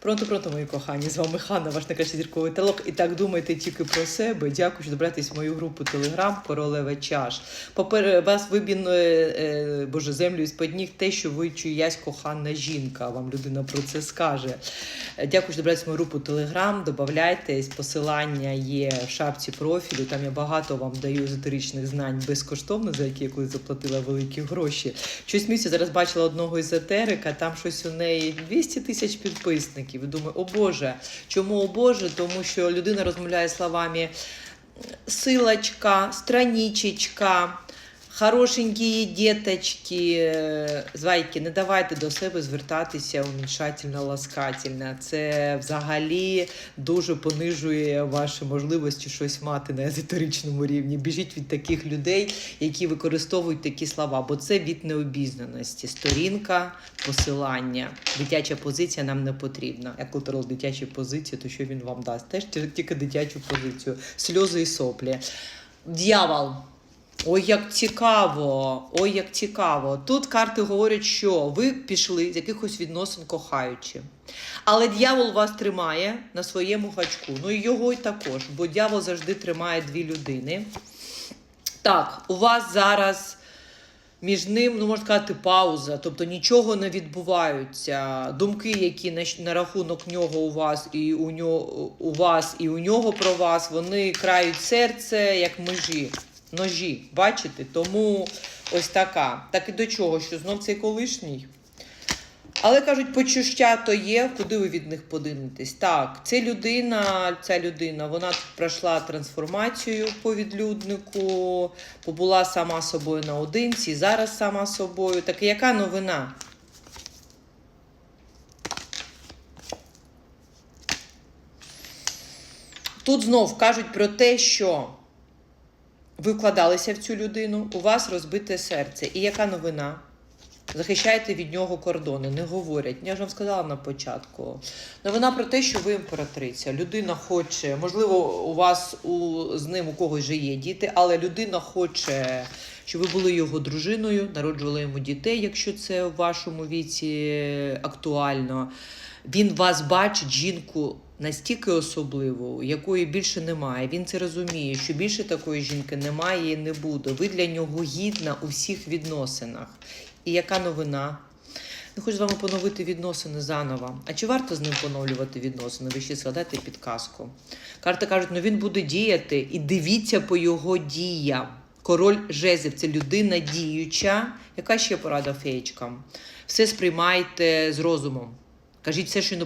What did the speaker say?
Пронто, пронто, мої кохані, з вами Ханна, ваш найкращий зірковий телок. І так думайте тільки про себе. Дякую, що добратись в мою групу Телеграм Королева Чаш. Попер вас вибінує е, боже землю із под ніг те, що ви чиясь кохана жінка. Вам людина про це скаже. Е, Дякую, що добратись в мою групу Телеграм. Добавляйтесь, посилання є в шапці профілю. Там я багато вам даю езотеричних знань безкоштовно, за які я колись заплатила великі гроші. Щось місяць зараз бачила одного езотерика, там щось у неї 200 тисяч підписників. І думаю, о Боже, чому о Боже? Тому що людина розмовляє словами силочка, страничечка. Хорошенькі діточки, е, зайки, не давайте до себе звертатися уміншательно, ласкательно. Це взагалі дуже понижує ваші можливості щось мати на езотеричному рівні. Біжіть від таких людей, які використовують такі слова, бо це від необізнаності. Сторінка, посилання, дитяча позиція нам не потрібна. Як лотерол дитячі позиції, то що він вам дасть? Теж тільки дитячу позицію, сльози і соплі. Д'явол. Ой, як цікаво, ой, як цікаво. Тут карти говорять, що ви пішли з якихось відносин кохаючи. Але дьявол вас тримає на своєму гачку. Ну і його й також, бо дьявол завжди тримає дві людини. Так, у вас зараз між ним, ну можна сказати, пауза, тобто нічого не відбувається. Думки, які на, на рахунок нього у вас і у нього у вас, і у нього про вас, вони крають серце як межі, ножі. Бачите? Тому ось така. Так і до чого, що знов цей колишній. Але кажуть, почуття то є, куди ви від них подивитесь. Так, це людина, ця людина, вона пройшла трансформацію по відлюднику, побула сама собою наодинці, зараз сама собою. Так яка новина? Тут знов кажуть про те, що ви вкладалися в цю людину, у вас розбите серце. І яка новина? Захищайте від нього кордони, не говорять. Я ж вам сказала на початку. Новина про те, що ви імператриця. Людина хоче, можливо, у вас у, з ним у когось вже є діти, але людина хоче, щоб ви були його дружиною, народжували йому дітей, якщо це в вашому віці актуально. Він вас бачить, жінку. Настільки особливу, якої більше немає. Він це розуміє, що більше такої жінки немає і не буде. Ви для нього гідна у всіх відносинах. І яка новина? Він хоче з вами поновити відносини заново. А чи варто з ним поновлювати відносини? Ви ще згадайте підказку. Карти кажуть, ну він буде діяти, і дивіться по його діям. Король жезлів це людина діюча. Яка ще порада феєчкам? Все сприймайте з розумом. Кажіть все, що не